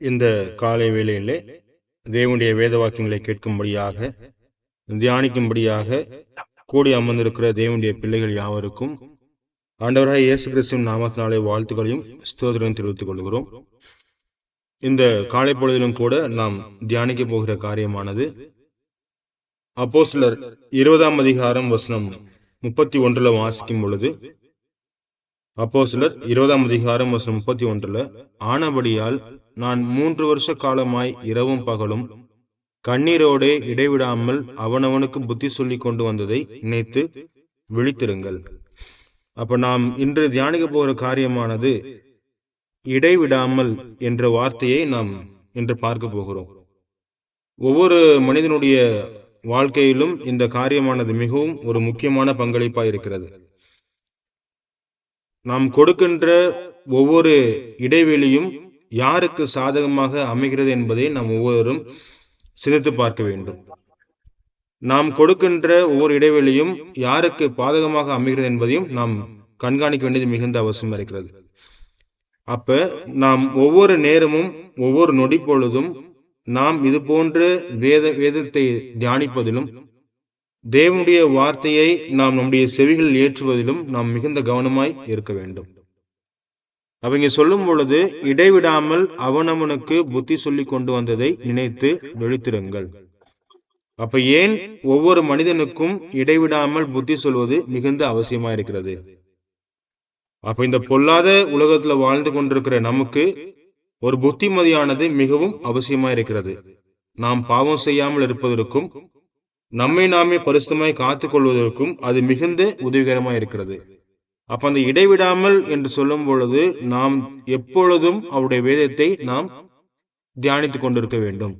இந்த காலை வேளையிலே தேவனுடைய வேத வாக்கியங்களை கேட்கும்படியாக தியானிக்கும்படியாக கூடி அமர்ந்திருக்கிற தேவனுடைய பிள்ளைகள் யாவருக்கும் ஆண்டவராக இயேசு கிறிஸ்துவின் நாமத்தினாலே வாழ்த்துக்களையும் ஸ்தோத்திரம் தெரிவித்துக் கொள்கிறோம். இந்த காலை பொழுதிலும் கூட நாம் தியானிக்க போகிற காரியமானது அப்போஸ்தலர் இருபதாம் அதிகாரம் வசனம் முப்பத்தி ஒன்றுல வாசிக்கும் பொழுது அப்போ சிலர் இருபதாம் அதிகாரம் வசனம் முப்பத்தி ஒன்றுல ஆனபடியால் நான் மூன்று வருஷ காலமாய் இரவும் பகலும் கண்ணீரோடே இடைவிடாமல் அவனவனுக்கு புத்தி சொல்லி கொண்டு வந்ததை நினைத்து விழித்திருங்கள். அப்ப நாம் இன்று தியானிக்க போகிற காரியமானது இடைவிடாமல் என்ற வார்த்தையை நாம் இன்று பார்க்க போகிறோம். ஒவ்வொரு மனிதனுடைய வாழ்க்கையிலும் இந்த காரியமானது மிகவும் ஒரு முக்கியமான பங்களிப்பா இருக்கிறது. நாம் கொடுக்கின்ற ஒவ்வொரு இடைவெளியும் யாருக்கு சாதகமாக அமைகிறது என்பதை நாம் ஒவ்வொருவரும் சிந்தித்து பார்க்க வேண்டும். நாம் கொடுக்கின்ற ஒவ்வொரு இடைவெளியும் யாருக்கு பாதகமாக அமைகிறது என்பதையும் நாம் கண்காணிக்க வேண்டியது மிகுந்த அவசியம் இருக்கிறது. அப்ப நாம் ஒவ்வொரு நேரமும் ஒவ்வொரு நொடி பொழுதும் நாம் இது போன்ற வேத வேதத்தை தியானிப்பதிலும் தேவனுடைய வார்த்தையை நாம் நம்முடைய செவிகளில் ஏற்றுவதிலும் நாம் மிகுந்த கவனமாய் இருக்க வேண்டும். அவங்க சொல்லும் பொழுது இடைவிடாமல் அவனவனுக்கு புத்தி சொல்லி கொண்டு வந்ததை நினைத்து விழித்திருங்கள் அப்ப ஏன் ஒவ்வொரு மனிதனுக்கும் இடைவிடாமல் புத்தி சொல்வது மிகுந்த அவசியமா இருக்கிறது? அப்ப இந்த பொல்லாத உலகத்துல வாழ்ந்து கொண்டிருக்கிற நமக்கு ஒரு புத்திமதியானது மிகவும் அவசியமா இருக்கிறது. நாம் பாவம் செய்யாமல் இருப்பதற்கும் நம்மை நாமே பரிசுமாய் காத்துக் கொள்வதற்கும் அது மிகுந்த உதவிகரமா இருக்கிறது. அப்ப அந்த இடைவிடாமல் என்று சொல்லும் பொழுது நாம் எப்பொழுதும் அவருடைய வேதத்தை நாம் தியானித்துக் கொண்டிருக்க வேண்டும்.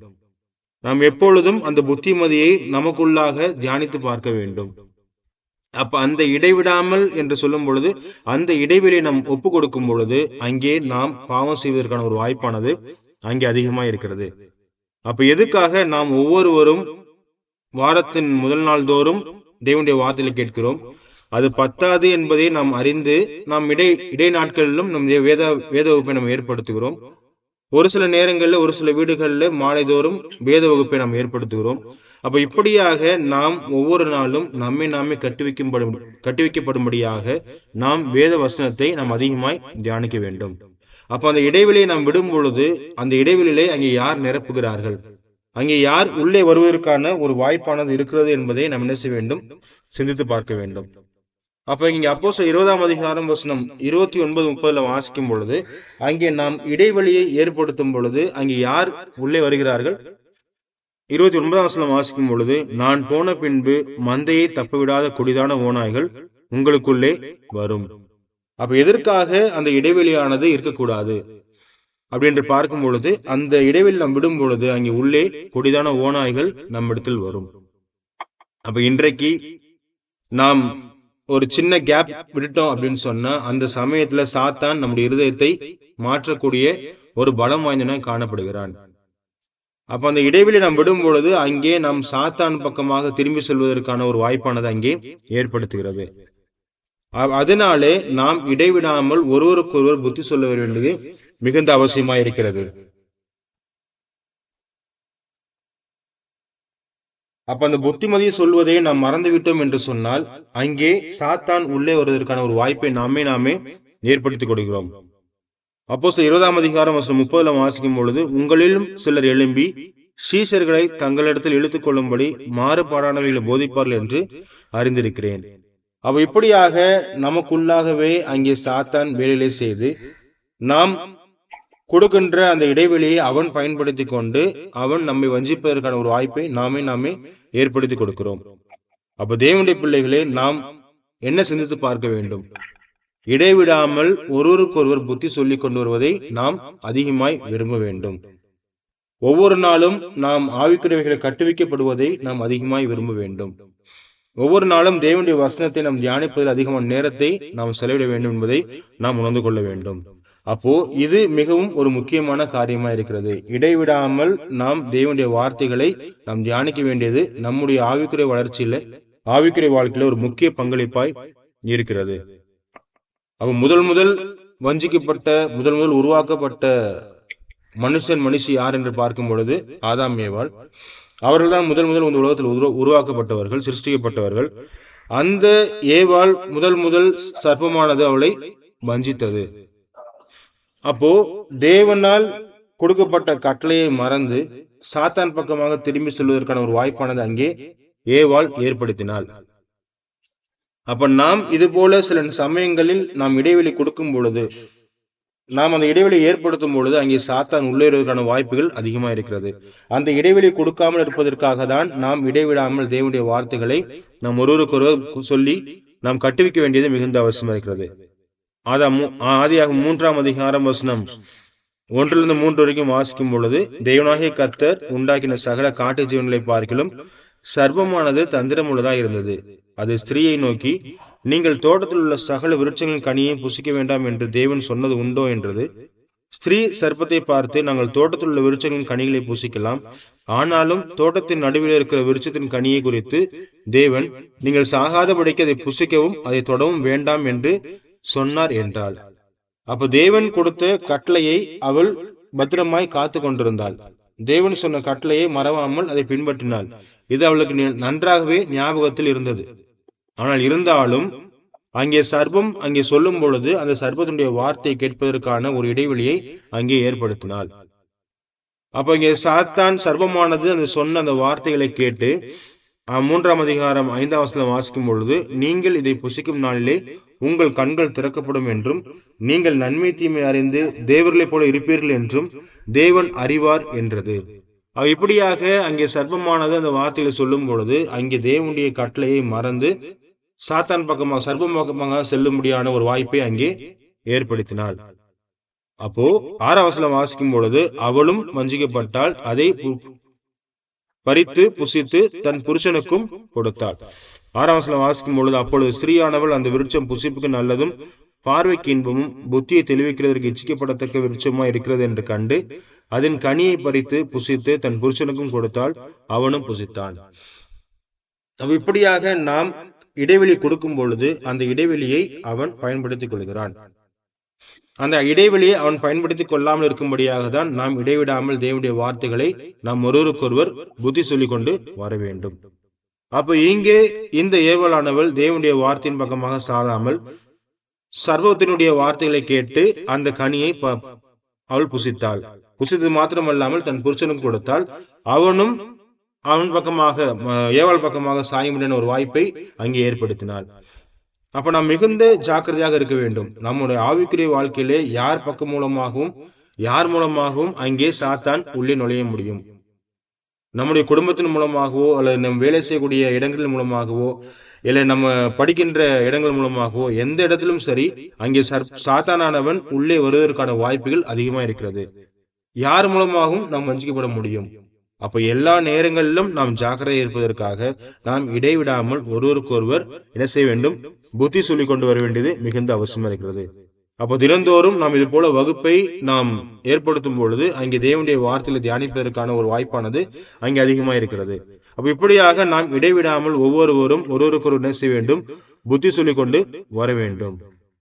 நாம் எப்பொழுதும் அந்த புத்திமதியை நமக்குள்ளாக தியானித்து பார்க்க வேண்டும். அப்ப அந்த இடைவிடாமல் என்று சொல்லும் பொழுது அந்த இடைவெளியை நாம் ஒப்பு கொடுக்கும் பொழுது அங்கே நாம் பாவம் செய்வதற்கான ஒரு வாய்ப்பானது அங்கே அதிகமா இருக்கிறது. அப்ப எதுக்காக நாம் ஒவ்வொருவரும் வாரத்தின் முதல் நாள் தோறும் தேவனுடைய வார்த்தையில கேட்கிறோம்? அது பத்தாது என்பதை நாம் அறிந்து நாம் இடை இடை நாட்களிலும் நம் வேத வேத வகுப்பை நாம் ஏற்படுத்துகிறோம். ஒரு சில நேரங்களில் ஒரு சில வீடுகளில் மாலைதோறும் வேத வகுப்பை நாம் ஏற்படுத்துகிறோம். அப்ப இப்படியாக நாம் ஒவ்வொரு நாளும் நம்மை நாமே கட்டுவிக்கப்படும் கட்டுவிக்கப்படும்படியாக நாம் வேத வசனத்தை நாம் அதிகமாய் தியானிக்க வேண்டும். அப்ப அந்த இடைவெளியை நாம் விடும் பொழுது அந்த இடைவெளியிலே அங்கே யார் நிரப்புகிறார்கள்? அங்கே யார் உள்ளே வருவதற்கான ஒரு வாய்ப்பானது இருக்கிறது என்பதை நாம் என்ன செய்ய வேண்டும்? சிந்தித்து பார்க்க வேண்டும். அப்ப இங்க அப்போ இருபதாம் அதிகாரம் வசனம் இருபத்தி ஒன்பது முப்பதுல வாசிக்கும் பொழுது அங்கே நாம் இடைவெளியை ஏற்படுத்தும் பொழுது அங்கே யார் உள்ளே வருகிறார்கள்? இருபத்தி ஒன்பதாம் வசனம் வாசிக்கும் பொழுது நான் போன பின்பு மந்தையை தப்பவிடாத கொடிதான ஓநாய்கள் உங்களுக்குள்ளே வரும். அப்ப எதற்காக அந்த இடைவெளியானது இருக்கக்கூடாது? அப்படின்று பார்க்கும் பொழுது அந்த இடைவெளி நாம் விடும் பொழுது அங்கே உள்ளே கொடிதான ஓநாய்கள் நம்மிடத்தில் வரும். அப்ப இன்றைக்கு நாம் ஒரு சின்ன கேப் விட்டுட்டோம் அப்படின்னு சொன்னா அந்த சமயத்துல சாத்தான் நம்முடைய இருதயத்தை மாற்றக்கூடிய ஒரு பலம் வாய்ந்தன காணப்படுகிறான். அப்ப அந்த இடைவெளி நாம் விடும் பொழுது அங்கே நாம் சாத்தான் பக்கமாக திரும்பி செல்வதற்கான ஒரு வாய்ப்பானது அங்கே ஏற்படுத்துகிறது. அதனாலே நாம் இடைவிடாமல் ஒருவருக்கொருவர் புத்தி சொல்ல வேண்டியது மிகுந்த அவசியமா அப்ப அந்த புத்திமதியை சொல்வதை நாம் மறந்துவிட்டோம் என்று சொன்னால் அங்கே சாத்தான் உள்ளே வருவதற்கான ஒரு வாய்ப்பை நாமே நாமே ஏற்படுத்திக் கொடுக்கிறோம் அப்போ இருபதாம் அதிகாரம் வருஷம் முப்பதுல வாசிக்கும் பொழுது உங்களிலும் சிலர் எழும்பி சீசர்களை தங்களிடத்தில் இழுத்துக் கொள்ளும்படி மாறுபாடானவர்களை போதிப்பார்கள் என்று அறிந்திருக்கிறேன். அவ இப்படியாக நமக்குள்ளாகவே அங்கே சாத்தான் வேலையிலே செய்து நாம் கொடுக்கின்ற அந்த இடைவெளியை அவன் பயன்படுத்தி கொண்டு அவன் நம்மை வஞ்சிப்பதற்கான ஒரு வாய்ப்பை நாமே நாமே ஏற்படுத்தி கொடுக்கிறோம். அப்ப தேவனுடைய பிள்ளைகளே நாம் என்ன சிந்தித்து பார்க்க வேண்டும்? இடைவிடாமல் ஒருவருக்கொருவர் புத்தி சொல்லிக் கொண்டு வருவதை நாம் அதிகமாய் விரும்ப வேண்டும். ஒவ்வொரு நாளும் நாம் ஆவிக்குறவைகளை கட்டுவிக்கப்படுவதை நாம் அதிகமாய் விரும்ப வேண்டும். ஒவ்வொரு நாளும் தேவனுடைய வசனத்தை நாம் தியானிப்பதில் அதிகமான நேரத்தை நாம் செலவிட வேண்டும் என்பதை நாம் உணர்ந்து கொள்ள வேண்டும். அப்போ இது மிகவும் ஒரு முக்கியமான காரியமா இருக்கிறது. இடைவிடாமல் நாம் தேவனுடைய வார்த்தைகளை நாம் தியானிக்க வேண்டியது நம்முடைய ஆவிக்குறை வளர்ச்சியில ஆவிக்குறை வாழ்க்கையில ஒரு முக்கிய பங்களிப்பாய் இருக்கிறது. அப்ப முதல் முதல் வஞ்சிக்கப்பட்ட முதல் முதல் உருவாக்கப்பட்ட மனுஷன் மனுஷி யார் என்று பார்க்கும் பொழுது ஆதாம் ஏவாள். அவர்கள்தான் முதல் முதல் இந்த உலகத்தில் உருவா- உருவாக்கப்பட்டவர்கள் சிருஷ்டிக்கப்பட்டவர்கள். அந்த ஏவாள் முதல் முதல் சர்ப்பமானது அவளை வஞ்சித்தது. அப்போ தேவனால் கொடுக்கப்பட்ட கட்டளையை மறந்து சாத்தான் பக்கமாக திரும்பி செல்வதற்கான ஒரு வாய்ப்பானது அங்கே ஏவாள் ஏற்படுத்தினாள். அப்ப நாம் இது போல சில சமயங்களில் நாம் இடைவெளி கொடுக்கும் பொழுது நாம் அந்த இடைவெளி ஏற்படுத்தும் பொழுது அங்கே சாத்தான் உள்ளேறுவதற்கான வாய்ப்புகள் அதிகமா இருக்கிறது. அந்த இடைவெளி கொடுக்காமல் இருப்பதற்காக தான் நாம் இடைவிடாமல் தேவனுடைய வார்த்தைகளை நாம் ஒருவருக்கொருவர் சொல்லி நாம் கட்டுவிக்க வேண்டியது மிகுந்த அவசியமா இருக்கிறது. ஆதாம் ஆதியாக மூன்றாம் அதிகாரம் வசனம். ஒன்றிலிருந்து மூன்று வரைக்கும் வாசிக்கும் பொழுது தெய்வனாகிய கத்தர் உண்டாக்கின சகல காட்டு ஜீவன்களை பார்க்கலும் சர்வமானது தந்திரமுள்ளதாக இருந்தது. அது ஸ்திரீயை நோக்கி நீங்கள் தோட்டத்தில் உள்ள சகல விருட்சங்களின் கனியை புசிக்க வேண்டாம் என்று தேவன் சொன்னது உண்டோ? என்றது. ஸ்திரீ சர்ப்பத்தை பார்த்து நாங்கள் தோட்டத்தில் உள்ள விருட்சங்களின் கனிகளை புசிக்கலாம். ஆனாலும் தோட்டத்தின் நடுவில் இருக்கிற விருட்சத்தின் கனியை குறித்து தேவன் நீங்கள் சாகாதபடிக்கு அதை புசிக்கவும் அதை தொடவும் வேண்டாம் என்று சொன்னார் என்றாள். அப்ப தேவன் கொடுத்த கட்டளையை அவள் பத்திரமாய் காத்து கொண்டிருந்தாள். தேவன் சொன்ன கட்டளையை மறவாமல் அதை பின்பற்றினாள். இது அவளுக்கு நன்றாகவே ஞாபகத்தில் இருந்தது. ஆனால் இருந்தாலும் அங்கே சர்ப்பம் அங்கே சொல்லும் பொழுது அந்த சர்ப்பத்தினுடைய வார்த்தையை கேட்பதற்கான ஒரு இடைவெளியை அங்கே ஏற்படுத்தினாள். அப்ப இங்கே சாத்தான் சர்ப்பமானது அந்த சொன்ன அந்த வார்த்தைகளை கேட்டு மூன்றாம் அதிகாரம் ஐந்தாம் வசனம் வாசிக்கும் பொழுது நீங்கள் இதை புசிக்கும் நாளிலே உங்கள் கண்கள் திறக்கப்படும் என்றும் நீங்கள் நன்மை தீமை அறிந்து தேவர்களைப் போல இருப்பீர்கள் என்றும் தேவன் அறிவார் என்றது. இப்படியாக அங்கே சர்ப்பமானது அந்த வார்த்தையில சொல்லும் பொழுது அங்கே தேவனுடைய கட்டளையை மறந்து சாத்தான் பக்கமாக சர்ப்பம் பக்கமாக செல்லும்படியான ஒரு வாய்ப்பை அங்கே ஏற்படுத்தினாள். அப்போ ஆறாவசலம் வாசிக்கும் பொழுது அவளும் வஞ்சிக்கப்பட்டால் அதை பறித்து புசித்து தன் புருஷனுக்கும் கொடுத்தாள். ஆறாம் வசனம் வாசிக்கும் பொழுது அப்பொழுது ஸ்திரீயானவள் அந்த விருட்சம் புசிப்புக்கு நல்லதும் பார்வைக்கு இன்பமும் புத்தியை தெளிவிக்கிறதற்கு இச்சிக்கப்படத்தக்க விருட்சமா இருக்கிறது என்று கண்டு அதன் கனியை பறித்து புசித்து தன் புருஷனுக்கும் கொடுத்தாள் அவனும் புசித்தான். இப்படியாக நாம் இடைவெளி கொடுக்கும் பொழுது அந்த இடைவெளியை அவன் பயன்படுத்திக் கொள்கிறான். அந்த இடைவெளியை அவன் பயன்படுத்திக் கொள்ளாமல் இருக்கும்படியாக தான் நாம் இடைவிடாமல் தேவனுடைய வார்த்தைகளை நாம் ஒருவருக்கொருவர் புத்தி சொல்லிக் கொண்டு வர வேண்டும். அப்ப இங்கே இந்த ஏவலானவள் தேவனுடைய வார்த்தையின் பக்கமாக சாதாமல் சர்வத்தினுடைய வார்த்தைகளை கேட்டு அந்த கனியை ப- அவள் புசித்தாள். புசித்தது மாத்திரமல்லாமல் தன் புருஷனும் கொடுத்தாள். அவனும் அவன் பக்கமாக ஏவாள் பக்கமாக சாயமுடன் ஒரு வாய்ப்பை அங்கே ஏற்படுத்தினாள். அப்ப நாம் மிகுந்த ஜாக்கிரதையாக இருக்க வேண்டும். நம்முடைய ஆவிக்குரிய வாழ்க்கையிலே யார் பக்கம் மூலமாகவும் யார் மூலமாகவும் அங்கே சாத்தான் உள்ளே நுழைய முடியும். நம்முடைய குடும்பத்தின் மூலமாகவோ அல்லது நம் வேலை செய்யக்கூடிய இடங்களின் மூலமாகவோ இல்லை நம்ம படிக்கின்ற இடங்கள் மூலமாகவோ எந்த இடத்திலும் சரி அங்கே சர்- சாத்தானானவன் உள்ளே வருவதற்கான வாய்ப்புகள் அதிகமா இருக்கிறது. யார் மூலமாகவும் நாம் வஞ்சிக்கப்பட முடியும். அப்ப எல்லா நேரங்களிலும் நாம் ஜாக்கிரதை இருப்பதற்காக நாம் இடைவிடாமல் ஒருவருக்கொருவர் என்ன செய்ய வேண்டும்? புத்தி சொல்லிக் கொண்டு வர வேண்டியது மிகுந்த அவசியமா இருக்கிறது. அப்போ தினந்தோறும் நாம் இது போல வகுப்பை நாம் ஏற்படுத்தும் பொழுது அங்கே தேவனுடைய வார்த்தையில தியானிப்பதற்கான ஒரு வாய்ப்பானது அங்கே அதிகமாயிருக்கிறது. இருக்கிறது இப்படியாக நாம் இடைவிடாமல் ஒவ்வொருவரும் ஒருவருக்கொரு என்ன செய்ய வேண்டும் புத்தி சொல்லி கொண்டு வர வேண்டும்.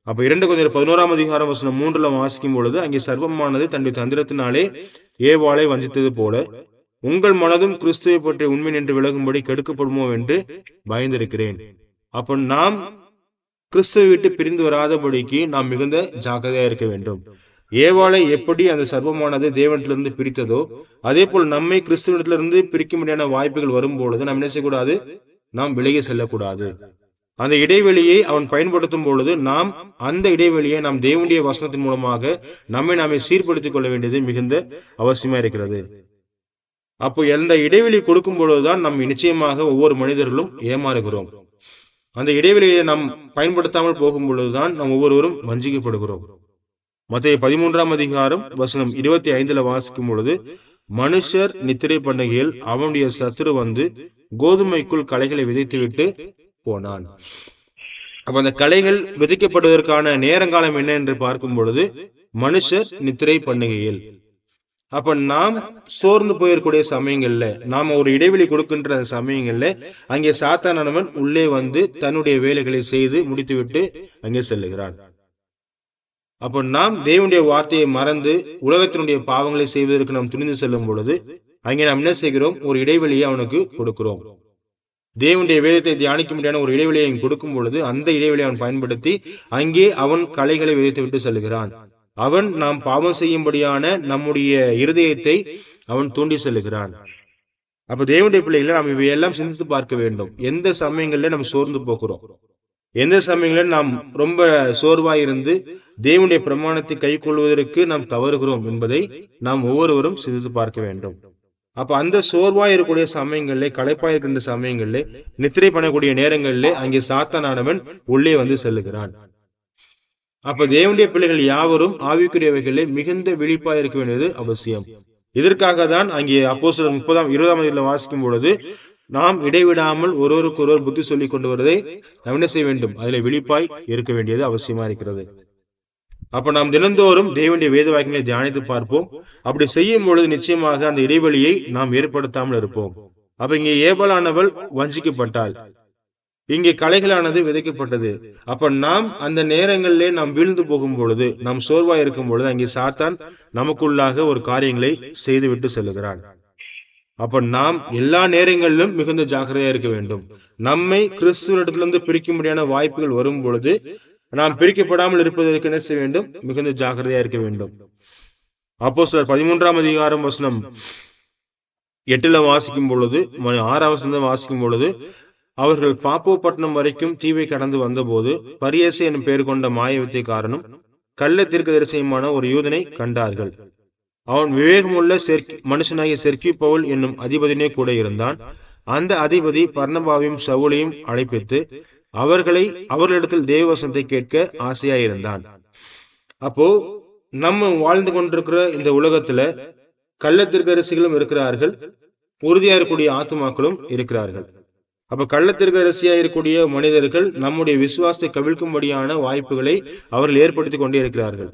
அப்ப இரண்டு கொஞ்சம் பதினோராம் அதிகாரம் வசனம் மூன்றுல வாசிக்கும் பொழுது அங்கே சர்வமானது தன்னுடைய தந்திரத்தினாலே ஏவாளை வஞ்சித்தது போல உங்கள் மனதும் கிறிஸ்துவை பற்றிய உண்மை நின்று விலகும்படி கெடுக்கப்படுமோ என்று பயந்திருக்கிறேன். அப்ப நாம் கிறிஸ்துவை விட்டு பிரிந்து வராதபடிக்கு நாம் மிகுந்த ஜாக்கிரதையா இருக்க வேண்டும். ஏவாளை எப்படி அந்த சர்வமானது தேவனிடத்திலிருந்து பிரித்ததோ அதே போல் நம்மை கிறிஸ்துவனிடத்திலிருந்து பிரிக்க முடியாத வாய்ப்புகள் வரும் பொழுது நாம் என்ன செய்யக்கூடாது? நாம் விலகி செல்லக்கூடாது. அந்த இடைவெளியை அவன் பயன்படுத்தும் பொழுது நாம் அந்த இடைவெளியை நாம் தேவனுடைய வசனத்தின் மூலமாக நம்மை நாமே சீர்படுத்திக் கொள்ள வேண்டியது மிகுந்த அவசியமா இருக்கிறது. அப்போ எந்த இடைவெளி கொடுக்கும் பொழுதுதான் நாம் நிச்சயமாக ஒவ்வொரு மனிதர்களும் ஏமாறுகிறோம். அந்த இடைவெளியை நாம் பயன்படுத்தாமல் போகும் பொழுதுதான் நாம் ஒவ்வொருவரும் வஞ்சிக்கப்படுகிறோம். மத்திய பதிமூன்றாம் அதிகாரம் வசனம் இருபத்தி ஐந்துல வாசிக்கும் பொழுது மனுஷர் நித்திரை பண்ணுகையில் அவனுடைய சத்துரு வந்து கோதுமைக்குள் களைகளை விதைத்துவிட்டு போனான். அப்ப அந்த களைகள் விதைக்கப்படுவதற்கான நேரங்காலம் என்ன என்று பார்க்கும் பொழுது மனுஷர் நித்திரை பண்ணுகையில் அப்ப நாம் சோர்ந்து போயிருக்கூடிய சமயங்கள்ல நாம ஒரு இடைவெளி கொடுக்கின்ற சமயங்கள்ல அங்கே சாத்தானவன் உள்ளே வந்து தன்னுடைய வேலைகளை செய்து முடித்துவிட்டு அங்கே செல்லுகிறான். அப்ப நாம் தேவனுடைய வார்த்தையை மறந்து உலகத்தினுடைய பாவங்களை செய்வதற்கு நாம் துணிந்து செல்லும் பொழுது அங்கே நாம் என்ன செய்கிறோம்? ஒரு இடைவெளியை அவனுக்கு கொடுக்கிறோம். தேவனுடைய வேதத்தை தியானிக்க முடியாத ஒரு இடைவெளியை கொடுக்கும் பொழுது அந்த இடைவெளியை அவன் பயன்படுத்தி அங்கே அவன் கலைகளை விதைத்து விட்டு செல்கிறான் அவன் நாம் பாவம் செய்யும்படியான நம்முடைய இருதயத்தை அவன் தூண்டி செல்லுகிறான். அப்ப தேவனுடைய பிள்ளைகளை நாம் இவையெல்லாம் சிந்தித்து பார்க்க வேண்டும். எந்த சமயங்கள்ல நம்ம சோர்ந்து போகிறோம்? எந்த சமயங்கள நாம் ரொம்ப சோர்வாய் இருந்து தேவனுடைய பிரமாணத்தை கை கொள்வதற்கு நாம் தவறுகிறோம் என்பதை நாம் ஒவ்வொருவரும் சிந்தித்து பார்க்க வேண்டும். அப்ப அந்த சோர்வாய் இருக்கக்கூடிய சமயங்களிலே களைப்பாய் இருக்கின்ற சமயங்களிலே நித்திரை பண்ணக்கூடிய நேரங்களிலே அங்கே சாத்தானவன் உள்ளே வந்து செல்லுகிறான். அப்ப தேவனுடைய பிள்ளைகள் யாவரும் ஆவிக்குரியவைகளிலே மிகுந்த விழிப்பாய் இருக்க வேண்டியது அவசியம். இதற்காக தான் அங்கே அப்போ சில முப்பதாம் இருபதாம் தேதியில வாசிக்கும் பொழுது நாம் இடைவிடாமல் ஒருவருக்கு ஒருவர் புத்தி சொல்லிக் கொண்டு வருவதை நாம் செய்ய வேண்டும்? அதில் விழிப்பாய் இருக்க வேண்டியது அவசியமா இருக்கிறது. அப்ப நாம் தினந்தோறும் தேவனுடைய வேத வாக்கியங்களை தியானித்து பார்ப்போம். அப்படி செய்யும் பொழுது நிச்சயமாக அந்த இடைவெளியை நாம் ஏற்படுத்தாமல் இருப்போம். அப்ப இங்கே ஏபலானவள் வஞ்சிக்கப்பட்டாள். இங்கே கலைகளானது விதைக்கப்பட்டது. அப்ப நாம் அந்த நேரங்களிலே நாம் வீழ்ந்து போகும் பொழுது நாம் சோர்வா இருக்கும் பொழுது அங்கே சாத்தான் நமக்குள்ளாக ஒரு காரியங்களை செய்துவிட்டு செல்லுகிறான். அப்ப நாம் எல்லா நேரங்களிலும் மிகுந்த ஜாக்கிரதையா இருக்க வேண்டும். நம்மை கிறிஸ்துவனிடத்திலிருந்து பிரிக்கும்படியான வாய்ப்புகள் வரும் பொழுது நாம் பிரிக்கப்படாமல் இருப்பதற்கு என்ன செய்ய வேண்டும்? மிகுந்த ஜாக்கிரதையா இருக்க வேண்டும். அப்போ சார் பதிமூன்றாம் அதிகாரம் வசனம் எட்டுல வாசிக்கும் பொழுது ஆறாம் வசனம் வாசிக்கும் பொழுது அவர்கள் பாப்போப்பட்டினம் வரைக்கும் தீவை கடந்து வந்தபோது பரியசு எனும் பெயர் கொண்ட மாய காரணம் கள்ள தரிசனமான ஒரு யூதனை கண்டார்கள். அவன் விவேகமுள்ள மனுஷனாகிய செர்க்கி பவுல் என்னும் அதிபதினே கூட இருந்தான். அந்த அதிபதி பர்ணபாவையும் சவுளையும் அழைப்பித்து அவர்களை அவர்களிடத்தில் தேவவசனத்தை கேட்க ஆசையாயிருந்தான். அப்போ நம்ம வாழ்ந்து கொண்டிருக்கிற இந்த உலகத்துல கள்ளத்திற்கரசிகளும் இருக்கிறார்கள் உறுதியா இருக்கக்கூடிய ஆத்துமாக்களும் இருக்கிறார்கள். அப்ப கள்ளத்திற்கரசியா இருக்கக்கூடிய மனிதர்கள் நம்முடைய விசுவாசத்தை கவிழ்க்கும்படியான வாய்ப்புகளை அவர்கள் ஏற்படுத்தி கொண்டே இருக்கிறார்கள்.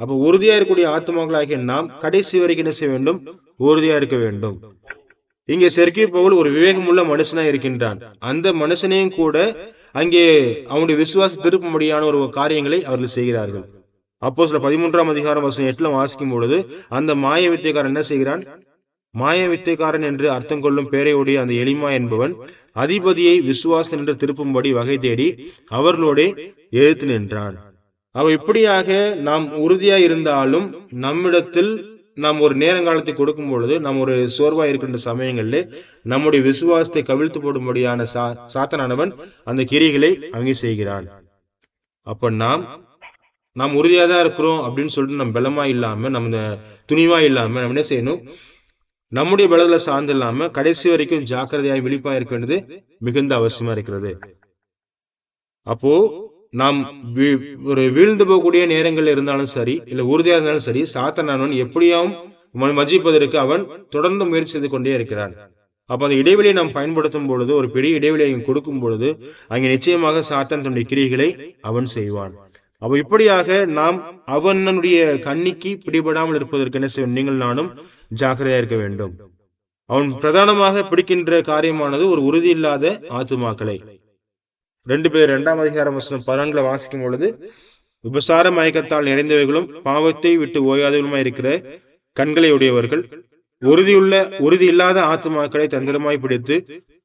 அப்ப உறுதியா இருக்கக்கூடிய ஆத்மாக்களாகிய நாம் கடைசி வரைக்கும் என்ன செய்ய வேண்டும்? உறுதியா இருக்க வேண்டும். இங்கே செர்கி பவுல் ஒரு விவேகமுள்ள மனுஷனா இருக்கின்றான். அந்த மனுஷனையும் கூட அங்கே அவனுடைய விசுவாச திருப்பும்படியான ஒரு காரியங்களை அவர்கள் செய்கிறார்கள். அப்போ சில பதிமூன்றாம் அதிகாரம் வசனம் எட்டுல வாசிக்கும் பொழுது அந்த மாய வித்தைக்காரன் என்ன செய்கிறான்? மாய வித்தைக்காரன் என்று அர்த்தம் கொள்ளும் பேரையுடைய அந்த எளிமா என்பவன் அதிபதியை விசுவாசம் என்று திருப்பும்படி வகை தேடி அவர்களோடே எழுத்து நின்றான் அவ இப்படியாக நாம் உறுதியா இருந்தாலும் நம்மிடத்தில் நாம் ஒரு நேரங்காலத்தை கொடுக்கும் பொழுது நாம் ஒரு சோர்வா இருக்கின்ற சமயங்களில் நம்முடைய விசுவாசத்தை கவிழ்த்து போடும்படியான சா சாத்தனானவன் அந்த கிரிகளை அங்கே செய்கிறான். அப்ப நாம் நாம் உறுதியாக தான் இருக்கிறோம் அப்படின்னு சொல்லிட்டு நம்ம பலமா இல்லாம நம்ம துணிவா இல்லாம நம்ம என்ன செய்யணும்? நம்முடைய பலத்துல சார்ந்து இல்லாம கடைசி வரைக்கும் ஜாக்கிரதையாய் விழிப்பா இருக்க வேண்டியது மிகுந்த அவசியமா இருக்கிறது. அப்போ நாம் ஒரு வீழ்ந்து போகக்கூடிய நேரங்கள் இருந்தாலும் சரி இல்ல உறுதியா இருந்தாலும் சரி சாத்தனானவன் எப்படியாவும் மஜிப்பதற்கு அவன் தொடர்ந்து முயற்சி செய்து கொண்டே இருக்கிறான். அப்ப அந்த இடைவெளியை நாம் பயன்படுத்தும் பொழுது ஒரு பெரிய இடைவெளியை கொடுக்கும் பொழுது அங்கே நிச்சயமாக சாத்தன் தன்னுடைய கிரிகளை அவன் செய்வான். அப்ப இப்படியாக நாம் அவனுடைய கண்ணிக்கு பிடிபடாமல் இருப்பதற்கு என்ன செய்வோம்? நீங்கள் நானும் ஜாக்கிரதையா இருக்க வேண்டும். அவன் பிரதானமாக பிடிக்கின்ற காரியமானது ஒரு உறுதி இல்லாத ஆத்துமாக்களை. ரெண்டு பேர் இரண்டாம் அதிகாரம் வசனம் பலன்களை வாசிக்கும் பொழுது விபசார மயக்கத்தால் நிறைந்தவைகளும் பாவத்தை விட்டு ஓயாதவர்களுமா இருக்கிற கண்களை உடையவர்கள் உறுதியுள்ள உறுதி இல்லாத ஆத்துமாக்களை தந்திரமாய் பிடித்து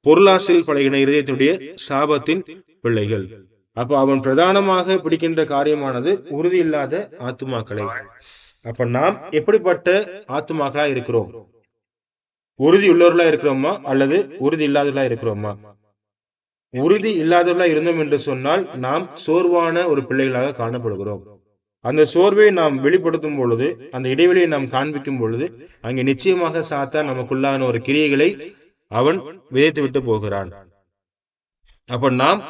பொருளாசில் பழகின இருதயத்தினுடைய சாபத்தின் பிள்ளைகள். அப்போ அவன் பிரதானமாக பிடிக்கின்ற காரியமானது உறுதி இல்லாத ஆத்துமாக்களை. அப்ப நாம் எப்படிப்பட்ட ஆத்துமாக்களா இருக்கிறோம்? உறுதி உள்ளவர்களா இருக்கிறோமா அல்லது உறுதி இல்லாதவர்களா இருக்கிறோமா? உறுதி இல்லாதவர்களா இருந்தோம் என்று சொன்னால் நாம் சோர்வான ஒரு பிள்ளைகளாக காணப்படுகிறோம். அந்த சோர்வை நாம் வெளிப்படுத்தும் பொழுது அந்த இடைவெளியை நாம் காண்பிக்கும் பொழுது அங்கே நிச்சயமாக சாத்தா நமக்குள்ளான ஒரு கிரியைகளை அவன் விதைத்து விட்டு போகிறான். அப்ப நாம்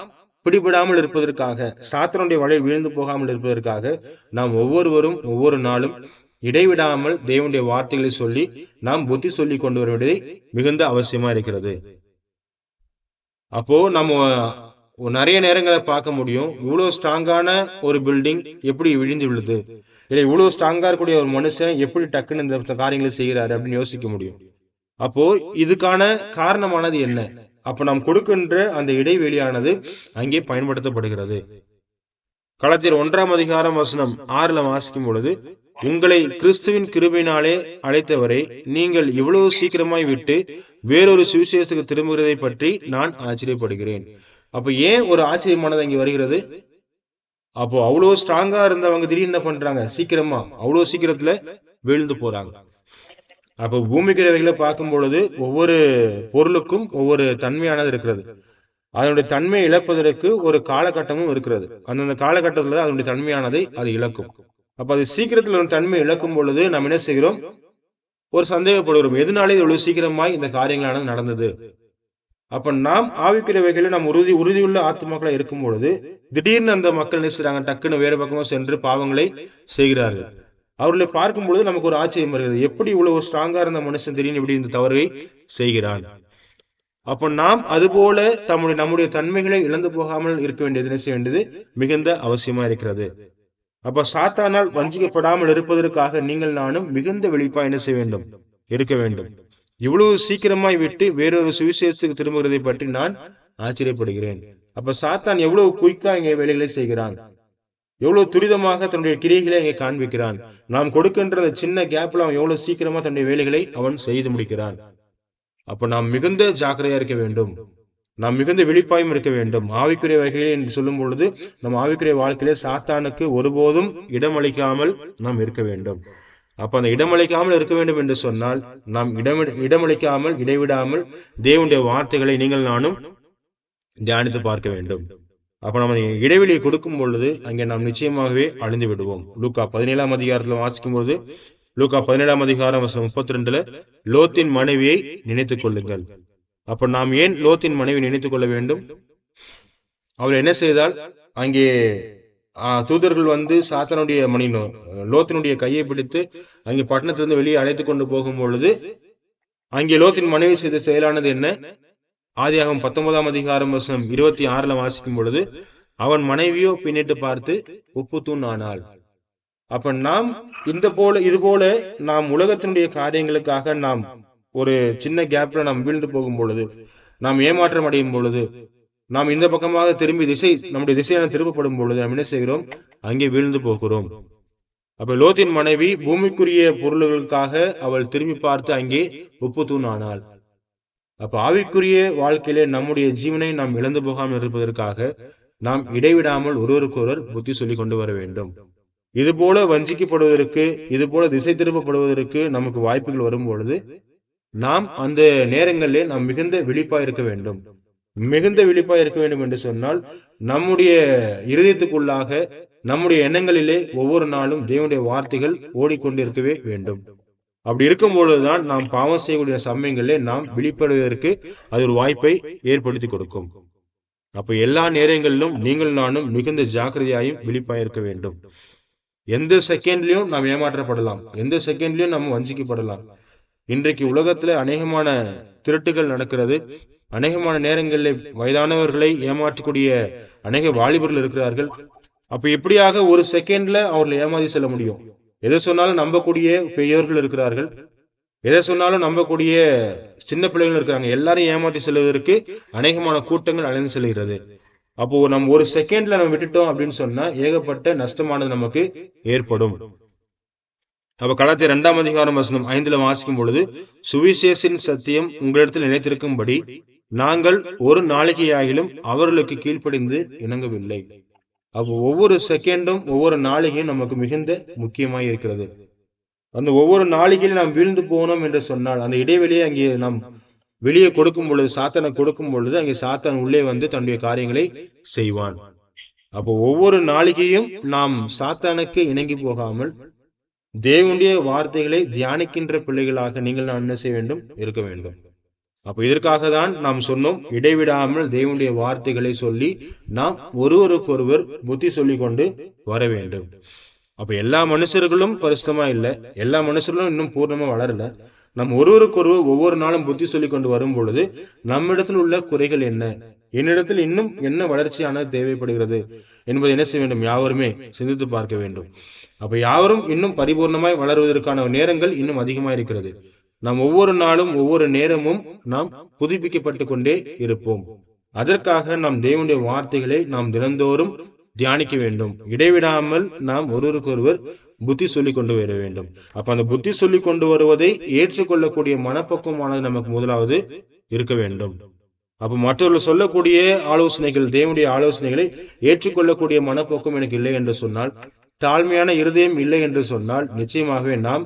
பிடிபடாமல் இருப்பதற்காக சாத்தனுடைய வலையில் விழுந்து போகாமல் இருப்பதற்காக நாம் ஒவ்வொருவரும் ஒவ்வொரு நாளும் இடைவிடாமல் தேவனுடைய வார்த்தைகளை சொல்லி நாம் புத்தி சொல்லி கொண்டு வர வேண்டியதை மிகுந்த அவசியமா இருக்கிறது. அப்போ நம்ம நிறைய நேரங்களை பார்க்க முடியும். இவ்வளவு ஸ்ட்ராங்கான ஒரு பில்டிங் எப்படி விழுந்து விழுது? இல்லை இவ்வளவு ஸ்ட்ராங்கா இருக்கக்கூடிய ஒரு மனுஷன் எப்படி டக்குன்னு இந்த காரியங்களை செய்கிறாரு அப்படின்னு யோசிக்க முடியும். அப்போ இதுக்கான காரணமானது என்ன? அப்ப நாம் கொடுக்கின்ற அந்த இடைவெளியானது அங்கே பயன்படுத்தப்படுகிறது. களத்தில் ஒன்றாம் அதிகாரம் வசனம் ஆறுல வாசிக்கும் பொழுது உங்களை கிறிஸ்துவின் கிருபையினாலே அழைத்தவரை நீங்கள் இவ்வளவு சீக்கிரமாய் விட்டு வேறொரு சுவிசேஷத்துக்கு திரும்புகிறதை பற்றி நான் ஆச்சரியப்படுகிறேன். அப்ப ஏன் ஒரு ஆச்சரியமானது அங்கே வருகிறது? அப்போ அவ்வளவு ஸ்ட்ராங்கா இருந்தவங்க திடீர்னு என்ன பண்றாங்க? சீக்கிரமா அவ்வளவு சீக்கிரத்துல வீழ்ந்து போறாங்க. அப்போ பூமிக்கிறவைகளை பார்க்கும் பொழுது ஒவ்வொரு பொருளுக்கும் ஒவ்வொரு தன்மையானது இருக்கிறது. அதனுடைய தன்மையை இழப்பதற்கு ஒரு காலகட்டமும் இருக்கிறது. அந்தந்த காலகட்டத்துல அதனுடைய தன்மையானதை அது இழக்கும். அப்போ அது சீக்கிரத்தில் ஒரு தன்மை இழக்கும் பொழுது நம்ம என்ன செய்கிறோம்? ஒரு சந்தேகப்படுகிறோம். எதனாலே இவ்வளவு சீக்கிரமாய் இந்த காரியங்களானது நடந்தது? அப்ப நாம் ஆவிக்கிறவைகளை நாம் உறுதி உறுதியுள்ள ஆத்மாக்களா இருக்கும் பொழுது திடீர்னு அந்த மக்கள் என்ன செய்றாங்க? டக்குன்னு வேறு பக்கமா சென்று பாவங்களை செய்கிறார்கள். அவர்களை பார்க்கும் பொழுது நமக்கு ஒரு ஆச்சரியம் வருகிறது. எப்படி இவ்வளவு ஸ்ட்ராங்கா இருந்த மனுஷன் திடீர்னு இப்படி இந்த தவறை செய்கிறான்? அப்ப நாம் அதுபோல தம்முடைய நம்முடைய தன்மைகளை இழந்து போகாமல் இருக்க வேண்டியது என்ன செய்ய வேண்டியது? மிகுந்த அவசியமா இருக்கிறது. அப்ப சாத்தானால் வஞ்சிக்கப்படாமல் இருப்பதற்காக நீங்கள் நானும் மிகுந்த விழிப்பா என்ன செய்ய வேண்டும்? இருக்க வேண்டும். இவ்வளவு சீக்கிரமாய் விட்டு வேறொரு சுவிசேஷத்துக்கு திரும்புகிறதை பற்றி நான் ஆச்சரியப்படுகிறேன். அப்ப சாத்தான் எவ்வளவு குயிக்கா இங்கே வேலைகளை செய்கிறான்? எவ்வளவு துரிதமாக தன்னுடைய கிரியைகளை அங்கே காண்பிக்கிறான். நாம் கொடுக்கின்ற அந்த சின்ன கேப்ல அவன் எவ்வளவு சீக்கிரமா தன்னுடைய வேலைகளை அவன் செய்து முடிக்கிறான். அப்ப நாம் மிகுந்த ஜாக்கிரதையா இருக்க வேண்டும். நாம் மிகுந்த விழிப்பாயும் இருக்க வேண்டும். ஆவிக்குரிய வகையில் என்று சொல்லும் பொழுது நம் ஆவிக்குரிய வாழ்க்கையிலே சாத்தானுக்கு ஒருபோதும் இடமளிக்காமல் நாம் இருக்க வேண்டும். அப்ப அந்த இடமளிக்காமல் இருக்க வேண்டும் என்று சொன்னால் நாம் இடம் இடமளிக்காமல் இடைவிடாமல் தேவனுடைய வார்த்தைகளை நீங்கள் நானும் தியானித்து பார்க்க வேண்டும். அப்ப நம்ம இடைவெளியை கொடுக்கும் பொழுது அங்கே நாம் நிச்சயமாகவே அழிந்து விடுவோம் லூக்கா பதினேழாம் அதிகாரத்துல வாசிக்கும் பொழுது லூக்கா பதினேழாம் அதிகாரம் முப்பத்தி ரெண்டுல லோத்தின் மனைவியை நினைத்துக் கொள்ளுங்கள். அப்ப நாம் ஏன் லோத்தின் மனைவி நினைத்துக் கொள்ள வேண்டும்? அவள் என்ன செய்தால் அங்கே ஆஹ், தூதர்கள் வந்து சாத்தனுடைய மணினோ லோத்தினுடைய கையை பிடித்து அங்கே பட்டணத்திலிருந்து வெளியே அழைத்து கொண்டு போகும் பொழுது அங்கே லோத்தின் மனைவி செய்த செயலானது என்ன? ஆதியாகம் பத்தொன்பதாம் அதிகாரம் வசனம் இருபத்தி ஆறுல வாசிக்கும் பொழுது அவன் மனைவியோ பின்னிட்டு பார்த்து உப்பு தூண் ஆனாள். அப்ப நாம் இந்த போல இது போல நாம் உலகத்தினுடைய காரியங்களுக்காக நாம் ஒரு சின்ன கேப்ல நாம் வீழ்ந்து போகும் பொழுது நாம் ஏமாற்றம் அடையும் பொழுது நாம் இந்த பக்கமாக திரும்பி திசை நம்முடைய திசையான திரும்பப்படும் பொழுது நாம் என்ன செய்கிறோம்? அங்கே வீழ்ந்து போகிறோம். அப்ப லோத்தின் மனைவி பூமிக்குரிய பொருள்களுக்காக அவள் திரும்பி பார்த்து அங்கே உப்பு தூண் ஆனாள். அப்ப ஆவிக்குரிய வாழ்க்கையிலே நம்முடைய ஜீவனை நாம் இழந்து போகாமல் இருப்பதற்காக நாம் இடைவிடாமல் ஒருவருக்கொருவர் புத்தி சொல்லி கொண்டு வர வேண்டும். இது போல வஞ்சிக்கப்படுவதற்கு இது போல திசை திருப்பப்படுவதற்கு நமக்கு வாய்ப்புகள் வரும் பொழுது நாம் அந்த நேரங்களிலே நாம் மிகுந்த விழிப்பாய் இருக்க வேண்டும். மிகுந்த விழிப்பாய் இருக்க வேண்டும் என்று சொன்னால் நம்முடைய இருதயத்துக்குள்ளாக நம்முடைய எண்ணங்களிலே ஒவ்வொரு நாளும் தேவனுடைய வார்த்தைகள் ஓடிக்கொண்டிருக்கவே வேண்டும். அப்படி இருக்கும் பொழுதுதான் நாம் பாவம் செய்யக்கூடிய சமயங்களே நாம் விழிப்படுவதற்கு அது ஒரு வாய்ப்பை ஏற்படுத்தி கொடுக்கும். அப்ப எல்லா நேரங்களிலும் நீங்கள் நானும் மிகுந்த ஜாக்கிரதையாயும் விழிப்பாயிருக்க வேண்டும். எந்த செகண்ட்லயும் நாம் ஏமாற்றப்படலாம். எந்த செகண்ட்லயும் நம்ம வஞ்சிக்கப்படலாம். இன்றைக்கு உலகத்துல அநேகமான திருட்டுகள் நடக்கிறது. அநேகமான நேரங்களில் வயதானவர்களை ஏமாற்றக்கூடிய அநேக வாலிபர்கள் இருக்கிறார்கள். அப்ப எப்படியாக ஒரு செகண்ட்ல அவர்களை ஏமாதி செல்ல முடியும்? எதை சொன்னாலும் நம்பக்கூடிய பெரியவர்கள் இருக்கிறார்கள். எதை சொன்னாலும் நம்பக்கூடிய சின்ன பிள்ளைகள் இருக்கிறாங்க. எல்லாரையும் ஏமாத்தி செல்வதற்கு அநேகமான கூட்டங்கள் அலைந்து செல்கிறது. அப்போ நம்ம ஒரு செகண்ட்ல நம்ம விட்டுட்டோம் அப்படின்னு சொன்னா ஏகப்பட்ட நஷ்டமானது நமக்கு ஏற்படும். அப்ப களத்தை இரண்டாம் அதிகாரம் வசனம் ஐந்துல வாசிக்கும் பொழுது சுவிசேஷின் சத்தியம் உங்களிடத்தில் நிலைத்திருக்கும்படி நாங்கள் ஒரு நாளிகையாகிலும் அவர்களுக்கு கீழ்ப்படிந்து இணங்கவில்லை. அப்போ ஒவ்வொரு செகண்டும் ஒவ்வொரு நாளிகையும் நமக்கு மிகுந்த முக்கியமாய் இருக்கிறது. அந்த ஒவ்வொரு நாளிகையில் நாம் வீழ்ந்து போனோம் என்று சொன்னால் அந்த இடைவெளியை அங்கே நாம் வெளியே கொடுக்கும் பொழுது சாத்தானை கொடுக்கும் பொழுது அங்கே சாத்தான் உள்ளே வந்து தன்னுடைய காரியங்களை செய்வான். அப்போ ஒவ்வொரு நாளிகையும் நாம் சாத்தானுக்கு இணங்கி போகாமல் தேவனுடைய வார்த்தைகளை தியானிக்கின்ற பிள்ளைகளாக நீங்கள் நான் என்ன செய்ய வேண்டும்? இருக்க வேண்டும். அப்ப இதற்காக தான் நாம் சொன்னோம் இடைவிடாமல் தேவனுடைய வார்த்தைகளை சொல்லி நாம் ஒருவருக்கொருவர் புத்தி சொல்லி கொண்டு வர வேண்டும். அப்ப எல்லா மனுஷர்களும் பரிசுத்தமா இல்லை? எல்லா மனுஷர்களும் இன்னும் பூர்ணமா வளரல? நம் ஒருவருக்கொருவர் ஒவ்வொரு நாளும் புத்தி சொல்லி கொண்டு வரும் பொழுது நம்மிடத்தில் உள்ள குறைகள் என்ன? என்னிடத்தில் இன்னும் என்ன வளர்ச்சியானது தேவைப்படுகிறது என்பதை என்ன செய்ய வேண்டும்? யாவருமே சிந்தித்து பார்க்க வேண்டும். அப்ப யாவரும் இன்னும் பரிபூர்ணமாய் வளருவதற்கான நேரங்கள் இன்னும் அதிகமாக இருக்கிறது நாம் ஒவ்வொரு நாளும் ஒவ்வொரு நேரமும் நாம் புதுப்பிக்கப்பட்டு கொண்டே இருப்போம். அதற்காக நாம் தேவனுடைய வார்த்தைகளை நாம் தினந்தோறும் தியானிக்க வேண்டும். இடைவிடாமல் நாம் ஒருவருக்கொருவர் புத்தி சொல்லி கொண்டு வர வேண்டும். அப்ப அந்த புத்தி சொல்லி கொண்டு வருவதை ஏற்றுக்கொள்ளக்கூடிய மனப்பக்குவமானது நமக்கு முதலாவது இருக்க வேண்டும். அப்ப மற்றவர்கள் சொல்லக்கூடிய ஆலோசனைகள் தேவனுடைய ஆலோசனைகளை ஏற்றுக்கொள்ளக்கூடிய மனப்போக்கம் எனக்கு இல்லை என்று சொன்னால் தாழ்மையான இருதயம் இல்லை என்று சொன்னால் நிச்சயமாகவே நாம்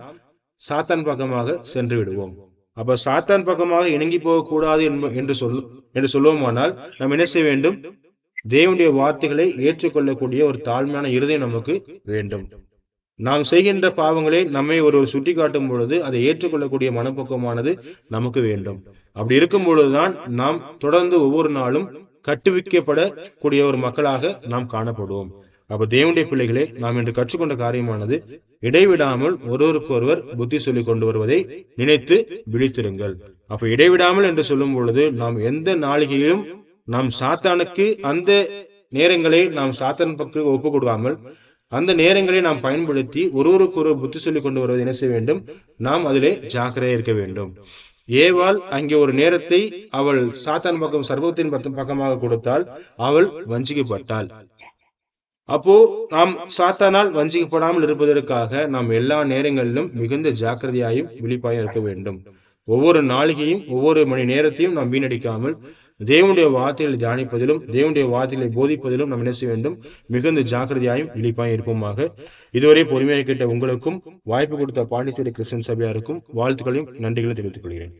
சாத்தான் பக்கமாக சென்று விடுவோம். அப்ப சாத்தான் பக்கமாக இணங்கி போகக்கூடாது என்று சொல் என்று சொல்லுவோமானால் நாம் என்ன செய்ய வேண்டும்? தேவனுடைய வார்த்தைகளை ஏற்றுக்கொள்ளக்கூடிய ஒரு தாழ்மையான இருதயம் நமக்கு வேண்டும். நாம் செய்கின்ற பாவங்களை நம்மை ஒருவர் சுட்டி காட்டும் பொழுது அதை ஏற்றுக்கொள்ளக்கூடிய மனப்பக்குவமானது நமக்கு வேண்டும். அப்படி இருக்கும் பொழுதுதான் நாம் தொடர்ந்து ஒவ்வொரு நாளும் கட்டுவிக்கப்படக்கூடிய ஒரு மக்களாக நாம் காணப்படுவோம். அப்ப தேவனுடைய பிள்ளைகளே நாம் இன்று கற்றுக்கொண்ட காரியமானது இடைவிடாமல் ஒருவருக்கு ஒருவர் புத்தி சொல்லி கொண்டு வருவதை நினைத்து விழித்திருங்கள். அப்ப இடைவிடாமல் என்று சொல்லும் பொழுது நாம் எந்த நாளிகையிலும் நாம் சாத்தானுக்கு அந்த நேரங்களை நாம் சாத்தான் பக்கம் ஒப்பு கொடுக்காமல் அந்த நேரங்களை நாம் பயன்படுத்தி ஒருவருக்கு ஒரு புத்தி சொல்லிக் கொண்டு வருவதை என்ன செய்ய வேண்டும். நாம் அதிலே ஜாக்கிரதையா இருக்க வேண்டும். ஏவாள் அங்கே ஒரு நேரத்தை அவள் சாத்தான் பக்கம் சர்வத்தின் பக்கமாக கொடுத்தால் அவள் வஞ்சிக்கப்பட்டாள். அப்போ நாம் சாத்தானால் வஞ்சிக்கப்படாமல் இருப்பதற்காக நாம் எல்லா நேரங்களிலும் மிகுந்த ஜாக்கிரதையாயும் விழிப்பாயும் இருக்க வேண்டும். ஒவ்வொரு நாளிகையும் ஒவ்வொரு மணி நேரத்தையும் நாம் வீணடிக்காமல் தேவனுடைய வார்த்தைகளை தியானிப்பதிலும் தேவனுடைய வார்த்தைகளை போதிப்பதிலும் நாம் என்ன செய்ய வேண்டும்? மிகுந்த ஜாக்கிரதையாயும் விழிப்பாயும் இருப்போமாக. இதுவரை பொறுமையாக கேட்ட உங்களுக்கும் வாய்ப்பு கொடுத்த பாண்டிச்சேரி கிறிஸ்தன் சபையாருக்கும் வாழ்த்துக்களையும் நன்றிகளையும் தெரிவித்துக் கொள்கிறேன்.